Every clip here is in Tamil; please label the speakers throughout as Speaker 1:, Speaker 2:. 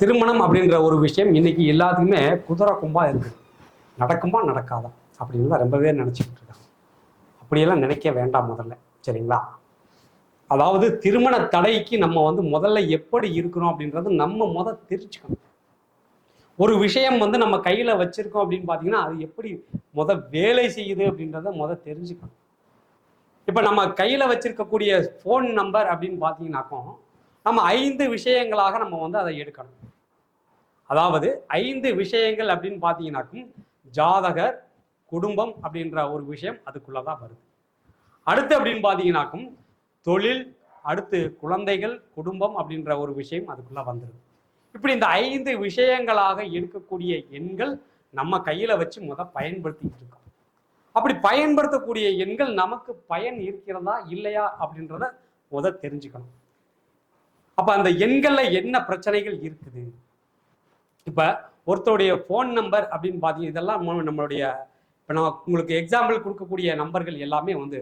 Speaker 1: திருமணம் அப்படின்ற ஒரு விஷயம் இன்னைக்கு எல்லாத்துக்குமே குதிரை கும்பா இருக்குது நடக்குமா நடக்காதா? அப்படின்னு தான் ரொம்பவே நினச்சிக்கிட்டு இருக்காங்க. அப்படியெல்லாம் நினைக்க வேண்டாம் முதல்ல. சரிங்களா? அதாவது திருமண தடைக்கு நம்ம வந்து முதல்ல எப்படி இருக்கிறோம் அப்படின்றது நம்ம முத தெரிஞ்சுக்கணும். ஒரு விஷயம் வந்து நம்ம கையில் வச்சுருக்கோம் அப்படின்னு பார்த்தீங்கன்னா அது எப்படி முத வேலை செய்யுது அப்படின்றத முத தெரிஞ்சுக்கணும். இப்போ நம்ம கையில் வச்சுருக்கக்கூடிய ஃபோன் நம்பர் அப்படின்னு பார்த்தீங்கன்னாக்கும் நம்ம ஐந்து விஷயங்களாக நம்ம வந்து அதை எடுக்கணும். அதாவது ஐந்து விஷயங்கள் அப்படின்னு பார்த்தீங்கன்னாக்கும் ஜாதகர் குடும்பம் அப்படின்ற ஒரு விஷயம் அதுக்குள்ளதான் வருது. அடுத்து அப்படின்னு பார்த்தீங்கன்னாக்கும் தொழில் அடுத்து குழந்தைகள் குடும்பம் அப்படின்ற ஒரு விஷயம் அதுக்குள்ள வந்துருது. இப்படி இந்த ஐந்து விஷயங்களாக எடுக்கக்கூடிய எண்கள் நம்ம கையில் வச்சு முத பயன்படுத்திட்டு இருக்கோம். அப்படி பயன்படுத்தக்கூடிய எண்கள் நமக்கு பயன் இருக்கிறதா இல்லையா அப்படின்றத முத தெரிஞ்சுக்கணும். அப்ப அந்த எண்களில் என்ன பிரச்சனைகள் இருக்குது? இப்ப ஒருத்தருடைய ஃபோன் நம்பர் அப்படின்னு பார்த்தீங்கன்னா இதெல்லாம் நம்மளுடைய இப்போ நான் உங்களுக்கு எக்ஸாம்பிள் கொடுக்கக்கூடிய நம்பர்கள் எல்லாமே வந்து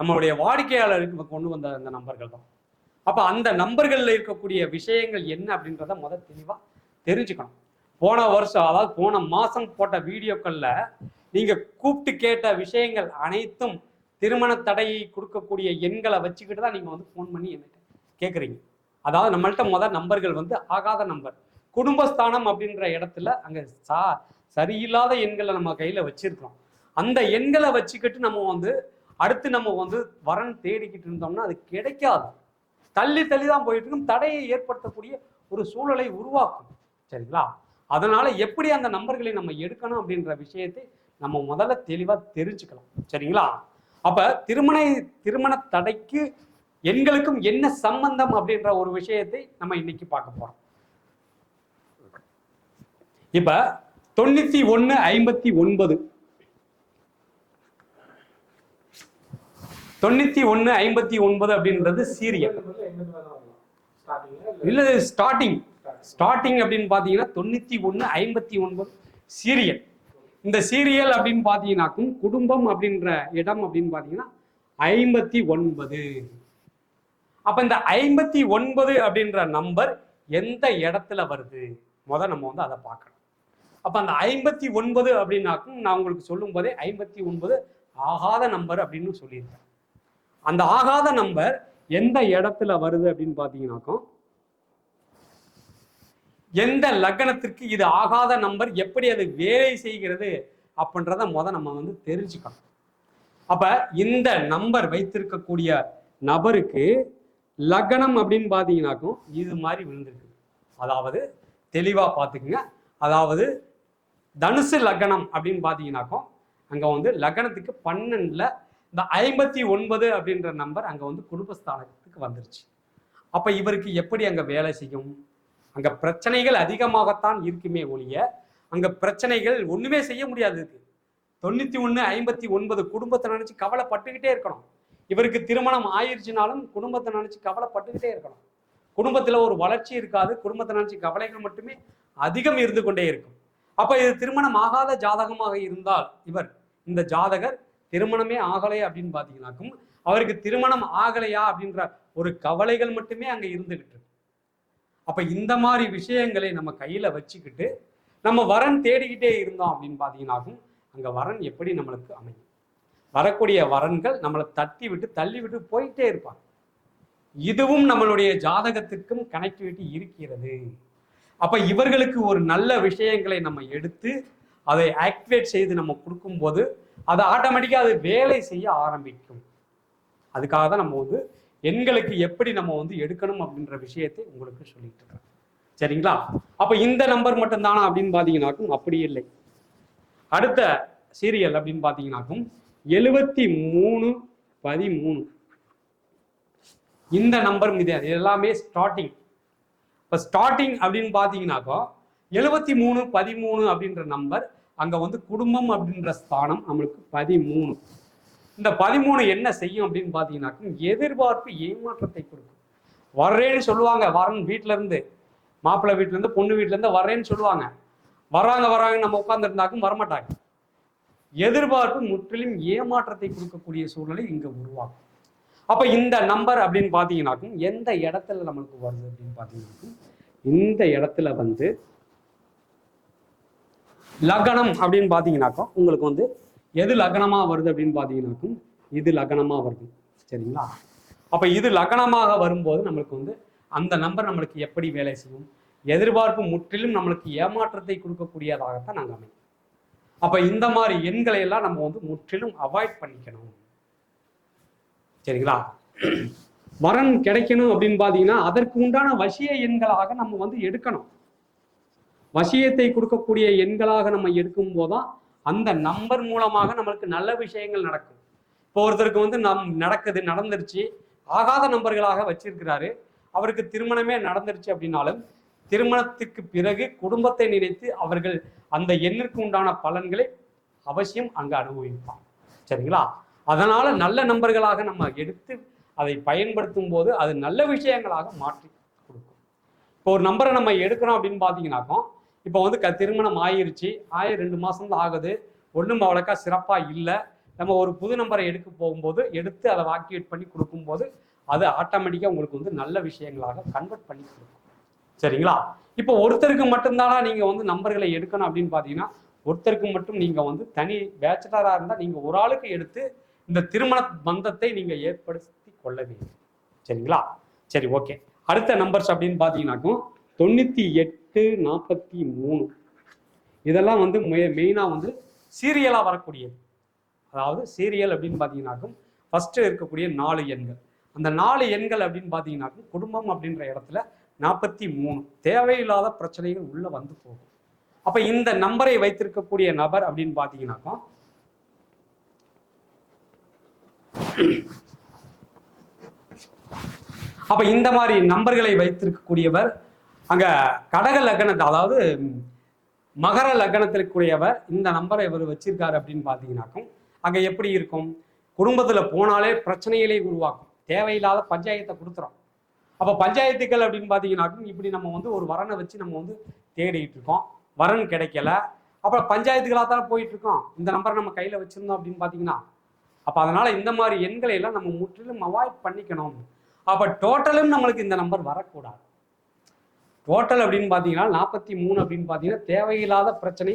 Speaker 1: நம்மளுடைய வாடிக்கையாளருக்கு கொண்டு வந்த அந்த நம்பர்கள் தான். அப்போ அந்த நம்பர்களில் இருக்கக்கூடிய விஷயங்கள் என்ன அப்படின்றத முதல் தெளிவாக தெரிஞ்சுக்கணும். போன வருஷம் அதாவது போன மாதம் போட்ட வீடியோக்களில் நீங்கள் கூப்பிட்டு கேட்ட விஷயங்கள் அனைத்தும் திருமண தடையை கொடுக்கக்கூடிய எண்களை வச்சுக்கிட்டு தான் நீங்கள் வந்து ஃபோன் பண்ணி என்கிட்ட கேட்குறீங்க அதாவது நம்மள்ட்ட முதல் நம்பர்கள் வந்து ஆகாத நம்பர். குடும்பஸ்தானம் அப்படின்ற இடத்துல அங்கே சா சரியில்லாத எண்களை நம்ம கையில் வச்சிருக்கிறோம். அந்த எண்களை வச்சுக்கிட்டு நம்ம வந்து அடுத்து நம்ம வந்து வரன் தேடிக்கிட்டு இருந்தோம்னா அது கிடைக்காது. தள்ளி தள்ளி தான் போயிட்டு இருக்கும் தடையை ஏற்படுத்தக்கூடிய ஒரு சூழலை உருவாக்கும். சரிங்களா? அதனால எப்படி அந்த நம்பர்களை நம்ம எடுக்கணும் அப்படின்ற விஷயத்தை நம்ம முதல்ல தெளிவாக தெரிஞ்சுக்கலாம். சரிங்களா? அப்ப திருமண திருமண தடைக்கு எண்களுக்கும் என்ன சம்பந்தம் அப்படின்ற ஒரு விஷயத்தை நம்ம இன்னைக்கு பார்க்க போறோம். இப்ப தொண்ணூத்தி ஒன்னு ஐம்பத்தி ஒன்பது தொண்ணூத்தி ஒன்னு ஐம்பத்தி ஒன்பது அப்படின்றது சீரியல். இல்ல ஸ்டார்டிங் ஸ்டார்டிங் அப்படின்னு பாத்தீங்கன்னா தொண்ணூத்தி ஒன்னு ஐம்பத்தி ஒன்பது சீரியல். இந்த சீரியல் அப்படின்னு பாத்தீங்கன்னாக்கும் குடும்பம் அப்படின்ற இடம் அப்படின்னு பாத்தீங்கன்னா ஐம்பத்தி ஒன்பது அப்ப இந்த ஐம்பத்தி ஒன்பது அப்படின்ற நம்பர் எந்த இடத்துல வருது? முத நம்ம வந்து அதை பார்க்கணும். அப்ப அந்த ஐம்பத்தி ஒன்பது அப்படின்னாக்கும் நான் உங்களுக்கு சொல்லும் போதே ஐம்பத்தி ஒன்பது ஆகாத நம்பர் அப்படின்னு சொல்லியிருக்கேன். அந்த ஆகாத நம்பர் எந்த இடத்துல வருது அப்படின்னு பாத்தீங்கன்னாக்கும் எந்த லக்னத்திற்கு இது ஆகாத நம்பர் எப்படி அது வேலை செய்கிறது அப்படின்றத முத நம்ம வந்து தெரிஞ்சுக்கணும். அப்ப இந்த நம்பர் வைத்திருக்கக்கூடிய நபருக்கு லக்னம் அப்படின்னு பார்த்தீங்கன்னாக்கும் இது மாதிரி விழுந்திருக்கு. அதாவது தெளிவாக பார்த்துக்குங்க அதாவது தனுசு லக்னம் அப்படின்னு பார்த்தீங்கன்னாக்கும் அங்கே வந்து லக்னத்துக்கு பன்னெண்டில் இந்த ஐம்பத்தி ஒன்பது அப்படின்ற நம்பர் அங்கே வந்து குடும்பஸ்தானத்துக்கு வந்துருச்சு. அப்போ இவருக்கு எப்படி அங்கே வேலை செய்யும்? அங்கே பிரச்சனைகள் அதிகமாகத்தான் இருக்குமே ஒழிய அங்கே பிரச்சனைகள் ஒன்றுமே செய்ய முடியாது. தொண்ணூற்றி ஒன்று ஐம்பத்தி ஒன்பது குடும்பத்தை நினச்சி கவலைப்பட்டுக்கிட்டே இருக்கணும். இவருக்கு திருமணம் ஆயிடுச்சுனாலும் குடும்பத்தை நினைச்சு கவலைப்பட்டுக்கிட்டே இருக்கணும். குடும்பத்தில் ஒரு வளர்ச்சி இருக்காது. குடும்பத்தை நினச்சி கவலைகள் மட்டுமே அதிகம் இருந்து கொண்டே இருக்கும். அப்போ இது திருமணம் ஆகாத ஜாதகமாக இருந்தால் இவர் இந்த ஜாதகர் திருமணமே ஆகலை அப்படின்னு பார்த்தீங்கன்னாக்கும் அவருக்கு திருமணம் ஆகலையா அப்படின்ற ஒரு கவலைகள் மட்டுமே அங்கே இருந்துகிட்டு இருக்கு. இந்த மாதிரி விஷயங்களை நம்ம கையில் வச்சுக்கிட்டு நம்ம வரன் தேடிக்கிட்டே இருந்தோம் அப்படின்னு பார்த்தீங்கன்னாக்கும் அங்கே வரன் எப்படி நம்மளுக்கு அமையும்? வரக்கூடிய வரன்கள் நம்மளை தட்டி விட்டு தள்ளி விட்டு போயிட்டே இருப்பாங்க. இதுவும் நம்மளுடைய ஜாதகத்துக்கும் கனெக்டிவிட்டி இருக்கிறது. அப்ப இவர்களுக்கு ஒரு நல்ல விஷயங்களை நம்ம எடுத்து அதை ஆக்டிவேட் செய்து நம்ம கொடுக்கும்போது அது ஆட்டோமேட்டிக்காக அது வேலை செய்ய ஆரம்பிக்கும். அதுக்காக தான் நம்ம வந்து எண்களுக்கு எப்படி நம்ம வந்து எடுக்கணும் அப்படின்ற விஷயத்தை உங்களுக்கு சொல்லிட்டு இருக்கிறேன் சரிங்களா? அப்ப இந்த நம்பர் மட்டும்தானா அப்படின்னு பார்த்தீங்கன்னாக்கும் அப்படி இல்லை. அடுத்த சீரியல் அப்படின்னு பார்த்தீங்கன்னாக்கும் எழுபத்தி மூணு பதிமூணு. இந்த நம்பர் இது எல்லாமே ஸ்டார்டிங் இப்போ ஸ்டார்டிங் அப்படின்னு பார்த்தீங்கன்னாக்கா எழுபத்தி மூணு பதிமூணு அப்படின்ற நம்பர் அங்கே வந்து குடும்பம் அப்படின்ற ஸ்தானம் நம்மளுக்கு பதிமூணு. இந்த பதிமூணு என்ன செய்யும் அப்படின்னு பார்த்தீங்கன்னாக்கும் எதிர்பார்ப்பு ஏமாற்றத்தை கொடுக்கும். வர்றேன்னு சொல்லுவாங்க வரன் வீட்ல இருந்து. மாப்பிள்ளை வீட்டிலேருந்து இருந்து பொண்ணு வீட்ல இருந்து வர்றேன்னு சொல்லுவாங்க. வராங்க வராங்க நம்ம உட்காந்துருந்தாக்கும் வரமாட்டாங்க. எதிர்பார்ப்பு முற்றிலும் ஏமாற்றத்தை கொடுக்கக்கூடிய சூழ்நிலை இங்க உருவாகும். அப்ப இந்த நம்பர் அப்படின்னு பார்த்தீங்கன்னாக்கும் எந்த இடத்துல நம்மளுக்கு வருது அப்படின்னு பார்த்தீங்கன்னாக்கும் இந்த இடத்துல வந்து லக்னம் அப்படின்னு பார்த்தீங்கன்னாக்கா உங்களுக்கு வந்து எது லக்னமாக வருது அப்படின்னு பார்த்தீங்கன்னாக்கும் இது லக்னமாக வருது. சரிங்களா? அப்போ இது லக்னமாக வரும்போது நம்மளுக்கு வந்து அந்த நம்பர் நம்மளுக்கு எப்படி வேலை செய்யும்? எதிர்பார்ப்பு முற்றிலும் நம்மளுக்கு ஏமாற்றத்தை கொடுக்கக்கூடியதாகத்தான் நாங்கள் அமையும். அப்போ இந்த மாதிரி எண்களை எல்லாம் நம்ம வந்து முற்றிலும் அவாய்ட் பண்ணிக்கணும். சரிங்களா? வரன் கிடைக்கணும் அப்படின்னு பார்த்தீங்கன்னா அதற்கு உண்டான வசிய எண்களாக நம்ம வந்து எடுக்கணும். வசியத்தை கொடுக்கக்கூடிய எண்களாக நம்ம எடுக்கும் போதுதான் அந்த நம்பர் மூலமாக நம்மளுக்கு நல்ல விஷயங்கள் நடக்கும். இப்போ ஒருத்தருக்கு வந்து நம் நடக்குது நடந்துருச்சு ஆகாத நம்பர்களாக வச்சிருக்கிறாரு அவருக்கு திருமணமே நடந்துருச்சு அப்படின்னாலும் திருமணத்துக்கு பிறகு குடும்பத்தை நினைத்து அவர்கள் அந்த எண்ணிற்கு உண்டான பலன்களை அவசியம் அங்கு அனுபவிப்பான் சரிங்களா? அதனால நல்ல நம்பர்களாக நம்ம எடுத்து அதை பயன்படுத்தும் போது அது நல்ல விஷயங்களாக மாற்றி கொடுக்கும். இப்போ ஒரு நம்பரை நம்ம எடுக்கிறோம் அப்படின்னு பார்த்தீங்கன்னாக்கோ இப்போ வந்து க திருமணம் ஆயிருச்சு. ஆயிரம் ரெண்டு மாதம் தான் ஆகுது. ஒன்றும் அவ்வளோக்கா சிறப்பாக இல்லை. நம்ம ஒரு புது நம்பரை எடுக்க போகும்போது எடுத்து அதை ஆக்டிவேட் பண்ணி கொடுக்கும்போது அது ஆட்டோமேட்டிக்காக உங்களுக்கு வந்து நல்ல விஷயங்களாக கன்வெர்ட் பண்ணி கொடுக்கும். சரிங்களா? இப்போ ஒருத்தருக்கு மட்டும்தானா நீங்கள் வந்து நம்பர்களை எடுக்கணும் அப்படின்னு பார்த்தீங்கன்னா ஒருத்தருக்கு மட்டும் நீங்கள் வந்து தனி பேச்சுலராக இருந்தால் நீங்கள் ஒரு ஆளுக்கு எடுத்து இந்த திருமண பந்தத்தை நீங்கள் ஏற்படுத்தி கொள்ள வேண்டும். சரிங்களா? சரி ஓகே. அடுத்த நம்பர்ஸ் அப்படின்னு பார்த்தீங்கன்னாக்கும் தொண்ணூற்றி எட்டு நாற்பத்தி மூணு. இதெல்லாம் வந்து மெயினாக வந்து சீரியலாக வரக்கூடியது. அதாவது சீரியல் அப்படின்னு பார்த்தீங்கன்னாக்கும் ஃபஸ்ட்டு இருக்கக்கூடிய நாலு எண்கள். அந்த நாலு எண்கள் அப்படின்னு பார்த்தீங்கன்னாக்கும் குடும்பம் அப்படின்ற இடத்துல நாற்பத்தி மூணு. தேவையில்லாத பிரச்சனைகள் உள்ள வந்து போகும். அப்ப இந்த நம்பரை வைத்திருக்கக்கூடிய நபர் அப்படின்னு பாத்தீங்கன்னாக்கா அப்ப இந்த மாதிரி நம்பர்களை வைத்திருக்கக்கூடியவர் அங்க கடக லக்னத்தை அதாவது மகர லக்னத்திற்குரியவர் இந்த நம்பரை இவர் வச்சிருக்காரு அப்படின்னு பார்த்தீங்கன்னாக்கும் அங்க எப்படி இருக்கும்? குடும்பத்துல போனாலே பிரச்சனைகளை உருவாக்கும். தேவையில்லாத பஞ்சாயத்தை கொடுத்துரும். அப்போ பஞ்சாயத்துக்கள் அப்படின்னு பார்த்தீங்கன்னாக்கும் இப்படி நம்ம வந்து ஒரு வரனை வச்சு நம்ம வந்து தேடிட்டு இருக்கோம். வரன் கிடைக்கல. அப்புறம் பஞ்சாயத்துகளாக தானே போயிட்டு இருக்கோம். இந்த நம்பரை நம்ம கையில் வச்சிருந்தோம் அப்படின்னு பார்த்தீங்கன்னா அப்போ அதனால இந்த மாதிரி எண்களை எல்லாம் நம்ம முற்றிலும் அவாய்ட் பண்ணிக்கணும். அப்போ டோட்டலும் நம்மளுக்கு இந்த நம்பர் வரக்கூடாது. டோட்டல் அப்படின்னு பார்த்தீங்கன்னா நாற்பத்தி மூணு அப்படின்னு பார்த்தீங்கன்னா தேவையில்லாத பிரச்சனை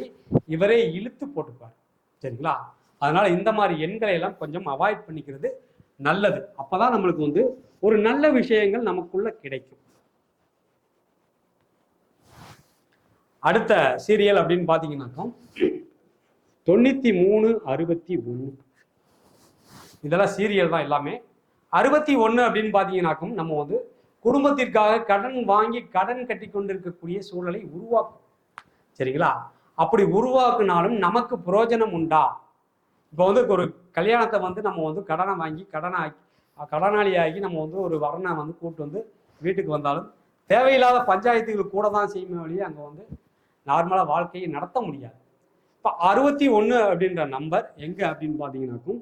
Speaker 1: இவரே இழுத்து போட்டுப்பார் சரிங்களா? அதனால இந்த மாதிரி எண்களை எல்லாம் கொஞ்சம் அவாய்ட் பண்ணிக்கிறது நல்லது. அப்பதான் நம்மளுக்கு வந்து ஒரு நல்ல விஷயங்கள் நமக்குள்ள கிடைக்கும். அடுத்த சீரியல் அப்படின்னு பாத்தீங்கன்னாக்கா தொண்ணூத்தி மூணு அறுபத்தி ஒன்று இதெல்லாம் சீரியல் தான் எல்லாமே. அறுபத்தி ஒன்று அப்படின்னு பார்த்தீங்கன்னாக்கும் நம்ம வந்து குடும்பத்திற்காக கடன் வாங்கி கடன் கட்டி கொண்டிருக்கக்கூடிய சூழலை உருவாக்கும். சரிங்களா? அப்படி உருவாக்குனாலும் நமக்கு புரோஜனம் உண்டா? இப்போ வந்து ஒரு கல்யாணத்தை வந்து நம்ம வந்து கடனை வாங்கி கடனை ஆக்கி கடனாளியாகி நம்ம வந்து ஒரு வரனை வந்து கூப்பிட்டு வந்து வீட்டுக்கு வந்தாலும் தேவையில்லாத பஞ்சாயத்துகள் கூட தான் செய்யுமே வழியே அங்கே வந்து நார்மலாக வாழ்க்கையை நடத்த முடியாது. இப்போ அறுபத்தி ஒன்று அப்படின்ற நம்பர் எங்கே அப்படின்னு பார்த்தீங்கன்னாக்கும்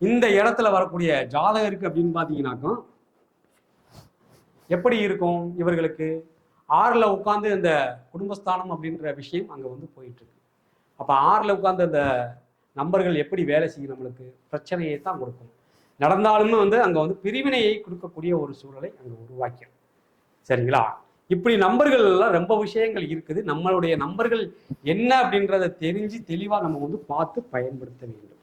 Speaker 1: இந்த இடத்துல வரக்கூடிய ஜாதகருக்கு அப்படின்னு பார்த்தீங்கன்னாக்கும் எப்படி இருக்கும் இவர்களுக்கு? ஆறில் உட்காந்து இந்த குடும்பஸ்தானம் அப்படின்ற விஷயம் அங்கே வந்து போயிட்டுருக்கு அப்போ ஆறில் உட்காந்து அந்த நம்பர்கள் எப்படி வேலை செய்யும் நம்மளுக்கு? பிரச்சனையை தான் கொடுக்கும். நடந்தாலுமே வந்து அங்கே வந்து பிரிவினையை கொடுக்கக்கூடிய ஒரு சூழலை அங்கே உருவாக்கிடும் சரிங்களா? இப்படி நம்பர்கள் எல்லாம் ரொம்ப விஷயங்கள் இருக்குது. நம்மளுடைய நம்பர்கள் என்ன அப்படின்றத தெரிஞ்சு தெளிவாக நம்ம வந்து பார்த்து பயன்படுத்த வேண்டும்.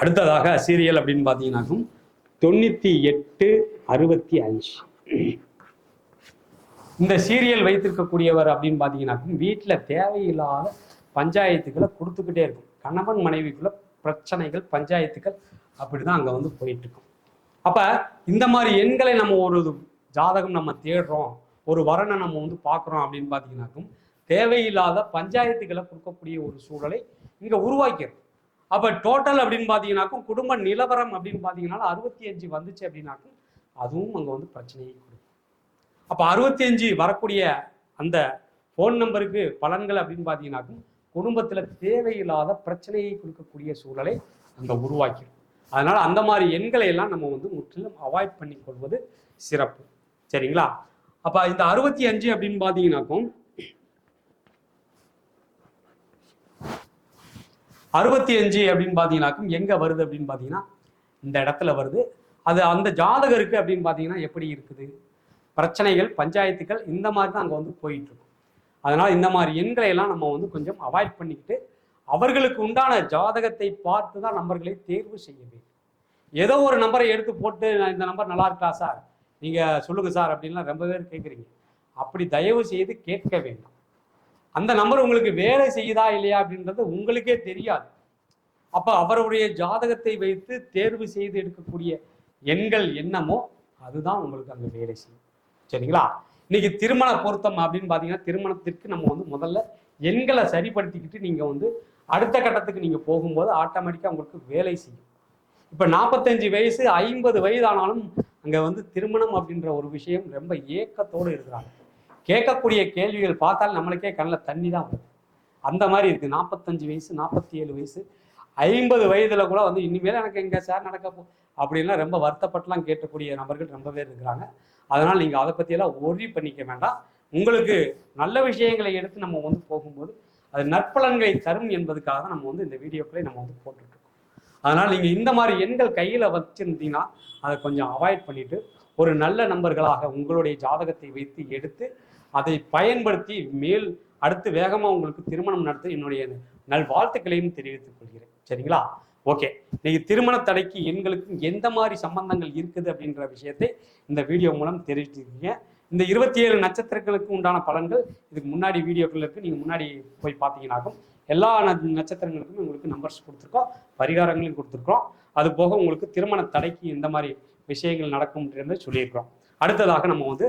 Speaker 1: அடுத்ததாக சீரியல் அப்படின்னு பார்த்தீங்கன்னாக்கும் தொண்ணூற்றி எட்டு அறுபத்தி அஞ்சு. இந்த சீரியல் வைத்திருக்கக்கூடியவர் அப்படின்னு பார்த்தீங்கன்னாக்கும் வீட்டில் தேவையில்லாத பஞ்சாயத்துக்களை கொடுத்துக்கிட்டே இருக்கும். கணவன் மனைவிக்குள்ள பிரச்சனைகள் பஞ்சாயத்துக்கள் அப்படிதான் அங்கே வந்து போயிட்டு இருக்கும் அப்போ இந்த மாதிரி எண்களை நம்ம ஒரு ஜாதகம் நம்ம தேடுறோம் ஒரு வரனை நம்ம வந்து பார்க்குறோம் அப்படின்னு பார்த்தீங்கன்னாக்கும் தேவையில்லாத பஞ்சாயத்துக்களை கொடுக்கக்கூடிய ஒரு சூழலை இங்கே உருவாக்கிறது அப்போ டோட்டல் அப்படின்னு பார்த்தீங்கன்னாக்கும் குடும்ப நிலவரம் அப்படின்னு பார்த்தீங்கன்னா அறுபத்தி அஞ்சு வந்துச்சு அப்படின்னாக்கும் அதுவும் அங்கே வந்து பிரச்சனையை கொடுக்கும். அப்போ அறுபத்தி அஞ்சு வரக்கூடிய அந்த ஃபோன் நம்பருக்கு பலன்கள் அப்படின்னு பார்த்தீங்கன்னாக்கும் குடும்பத்தில் தேவையில்லாத பிரச்சனையை கொடுக்கக்கூடிய சூழலை அங்கே உருவாக்கிடும் அதனால் அந்த மாதிரி எண்களை எல்லாம் நம்ம வந்து முற்றிலும் அவாய்ட் பண்ணி கொள்வது சிறப்பு. சரிங்களா? அப்போ இந்த அறுபத்தி அஞ்சு அப்படின்னு பார்த்தீங்கன்னாக்கும் அறுபத்தி அஞ்சு அப்படின்னு பார்த்தீங்கன்னாக்கும் எங்கே வருது அப்படின்னு பார்த்தீங்கன்னா இந்த இடத்துல வருது. அது அந்த ஜாதகருக்கு அப்படின்னு பார்த்தீங்கன்னா எப்படி இருக்குது? பிரச்சனைகள் பஞ்சாயத்துகள் இந்த மாதிரி தான் அங்கே வந்து போயிட்டு இருக்கும் அதனால இந்த மாதிரி எண்களை எல்லாம் நம்ம வந்து கொஞ்சம் அவாய்ட் பண்ணிக்கிட்டு அவர்களுக்கு உண்டான ஜாதகத்தை பார்த்து தான் நம்பர்களை தேர்வு செய்ய வேண்டும். ஏதோ ஒரு நம்பரை எடுத்து போட்டு "நான் இந்த நம்பர் நல்லா இருக்கா சார்? நீங்க சொல்லுங்க சார் அப்படின்லாம் ரொம்ப பேர் கேட்குறீங்க அப்படி தயவு செய்து கேட்க வேண்டாம். அந்த நம்பர் உங்களுக்கு வேலை செய்யுதா இல்லையா அப்படின்றது உங்களுக்கே தெரியாது. அப்போ அவருடைய ஜாதகத்தை வைத்து தேர்வு செய்து எடுக்கக்கூடிய எண்கள் என்னமோ அதுதான் உங்களுக்கு அங்கே வேலை செய்யும். சரிங்களா? இன்னைக்கு திருமண பொருத்தம் அப்படின்னு பார்த்தீங்கன்னா திருமணத்திற்கு நம்ம வந்து முதல்ல எண்களை சரிப்படுத்திக்கிட்டு நீங்கள் வந்து அடுத்த கட்டத்துக்கு நீங்கள் போகும்போது ஆட்டோமேட்டிக்காக உங்களுக்கு வேலை செய்யும். இப்போ நாற்பத்தஞ்சு வயசு ஐம்பது வயதானாலும் அங்கே வந்து திருமணம் அப்படின்ற ஒரு விஷயம் ரொம்ப ஏக்கத்தோடு இருக்கிறாங்க. கேட்கக்கூடிய கேள்விகள் பார்த்தால் நம்மளுக்கே கண்ணில் தண்ணி தான் வரும் அந்த மாதிரி இருக்குது நாற்பத்தஞ்சு வயசு நாற்பத்தி ஏழு வயசு ஐம்பது வயதில் கூட வந்து இனிமேல் எனக்கு எங்கே சார் நடக்க போ அப்படின்லாம் ரொம்ப வருத்தப்பட்டுலாம் கேட்கக்கூடிய நபர்கள் ரொம்ப பேர் இருக்கிறாங்க. அதனால் நீங்கள் அதை பற்றியெல்லாம் ஒரி பண்ணிக்க வேண்டாம். உங்களுக்கு நல்ல விஷயங்களை எடுத்து நம்ம வந்து போகும்போது அது நற்பலன்களை தரும் என்பதுக்காக தான் நம்ம வந்து இந்த வீடியோக்களை நம்ம வந்து போட்டுட்ருக்கோம். அதனால் நீங்கள் இந்த மாதிரி எண்கள் கையில் வச்சுருந்தீங்கன்னா அதை கொஞ்சம் அவாய்ட் பண்ணிவிட்டு ஒரு நல்ல நம்பர்களாக உங்களுடைய ஜாதகத்தை வைத்து எடுத்து அதை பயன்படுத்தி மேல் அடுத்து வேகமாக உங்களுக்கு திருமணம் நடத்த என்னுடைய நல்வாழ்த்துக்களையும் தெரிவித்துக் கொள்கிறேன். சரிங்களா? ஓகே இன்னைக்கு திருமண தடைக்கு எண்களுக்கும் எந்த மாதிரி சம்பந்தங்கள் இருக்குது அப்படின்ற விஷயத்தை இந்த வீடியோ மூலம் தெரிவிச்சிருக்கீங்க இந்த இருபத்தி ஏழு நட்சத்திரங்களுக்கு உண்டான பலன்கள் இதுக்கு முன்னாடி வீடியோக்களுக்கு நீங்கள் நீங்க முன்னாடி போய் பார்த்தீங்கன்னாக்கும் எல்லா ந- நட்சத்திரங்களுக்கும் உங்களுக்கு நம்பர்ஸ் கொடுத்துருக்கோம். பரிகாரங்களையும் கொடுத்துருக்கோம் அது போக உங்களுக்கு திருமண தடைக்கு எந்த மாதிரி விஷயங்கள் நடக்கும்ன்றது சொல்லியிருக்கிறோம். அடுத்ததாக நம்ம வந்து